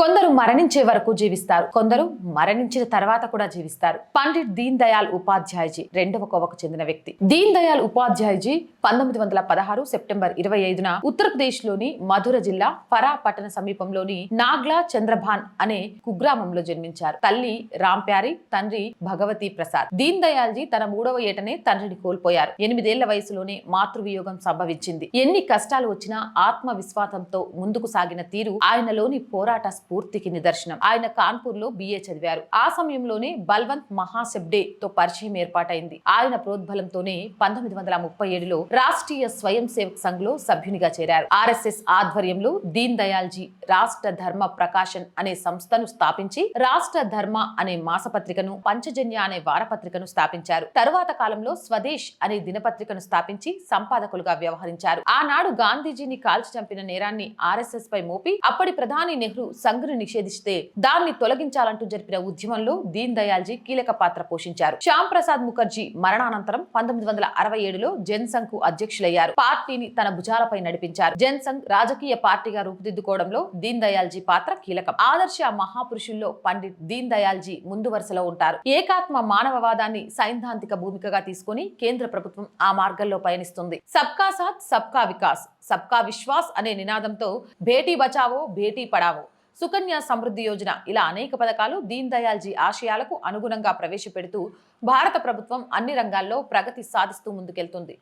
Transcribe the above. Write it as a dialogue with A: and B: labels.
A: కొందరు మరణించే వరకు జీవిస్తారు. కొందరు మరణించిన తర్వాత కూడా జీవిస్తారు. పండిట్ దీన్ దయాల్ ఉపాధ్యాయజీ రెండవ కోవకు చెందిన వ్యక్తి. దీన్ దయాల్ ఉపాధ్యాయజీ పంతొమ్మిది వందల పదహారు సెప్టెంబర్ ఇరవై ఐదున ఉత్తరప్రదేశ్లోని మధుర జిల్లా ఫరా పట్టణ సమీపంలోని నాగ్లా చంద్రభాన్ అనే కుగ్రామంలో జన్మించారు. తల్లి రాంప్యారి తండ్రి భగవతి ప్రసాద్. దీన్ దయాల్జీ తన మూడవ ఏటనే తండ్రిని కోల్పోయారు. ఎనిమిదేళ్ళ వయసులోనే మాతృవియోగం సంభవించింది. ఎన్ని కష్టాలు వచ్చినా ఆత్మవిశ్వాసంతో ముందుకు సాగిన తీరు ఆయనలోని పోరాట స్ఫూర్తికి నిదర్శనం. ఆయన కాన్పూర్లో బిఏ చదివారు. ఆ సమయంలోనే బల్వంత్ మహాసెబ్డే తో పరిచయం ఏర్పాటైంది. ఆయన ప్రోద్బలంతోనే పంతొమ్మిది వందల ముప్పై ఏడులో రాష్ట్రీయ స్వయం సేవక్ సంఘ్లో సభ్యునిగా చేరారు. ఆర్ఎస్ఎస్ ఆధ్వర్యంలో దీన్ దయాల్జీ రాష్ట్ర ధర్మ ప్రకాశన్ అనే సంస్థను స్థాపించి రాష్ట్ర ధర్మ అనే మాసపత్రికను పంచజన్య అనే వారపత్రికను స్థాపించారు. తరువాత కాలంలో స్వదేశ్ అనే దినపత్రికను స్థాపించి సంపాదకులుగా వ్యవహరించారు. ఆనాడు గాంధీజీని కాల్చి చంపిన నేరాన్ని ఆర్ఎస్ఎస్ పై మోపి అప్పటి ప్రధాని నెహ్రూ సంఘ్ను నిషేధిస్తే దాన్ని తొలగించాలంటూ జరిపిన ఉద్యమంలో దీన్ దయాల్జీ కీలక పాత్ర పోషించారు. శ్యామ్ ప్రసాద్ ముఖర్జీ మరణానంతరం పంతొమ్మిది వందల అరవై ఏడులో జన్సంఘ్కు అధ్యక్షులయ్యారు. పార్టీని తన భుజాలపై నడిపించారు. జన్సంఘ్ రాజకీయ పార్టీగా రూపుదిద్దుకోవడంలో దీన్ దయాల్జీ పాత్ర కీలకం. ఆదర్శ మహాపురుషుల్లో పండిట్ దీన్ దయాల్జీ ముందు వరుసలో ఉంటారు. ఏకాత్మ మానవవాదాన్ని సైద్ధాంతిక భూమికగా తీసుకుని కేంద్ర ప్రభుత్వం ఆ మార్గంలో పయనిస్తుంది. సబ్కా సాత్ సబ్కా వికాస్ సబ్కా విశ్వాస్ అనే నినాదంతో భేటీ బచావో భేటీ పడావో సుకన్య సమృద్ధి యోజన. ఇలా అనేక పథకాలు దీన్ దయాల్జీ ఆశయాలకు అనుగుణంగా ప్రవేశపెడుతూ భారత ప్రభుత్వం అన్ని రంగాల్లో ప్రగతి సాధిస్తూ ముందుకెళ్తుంది.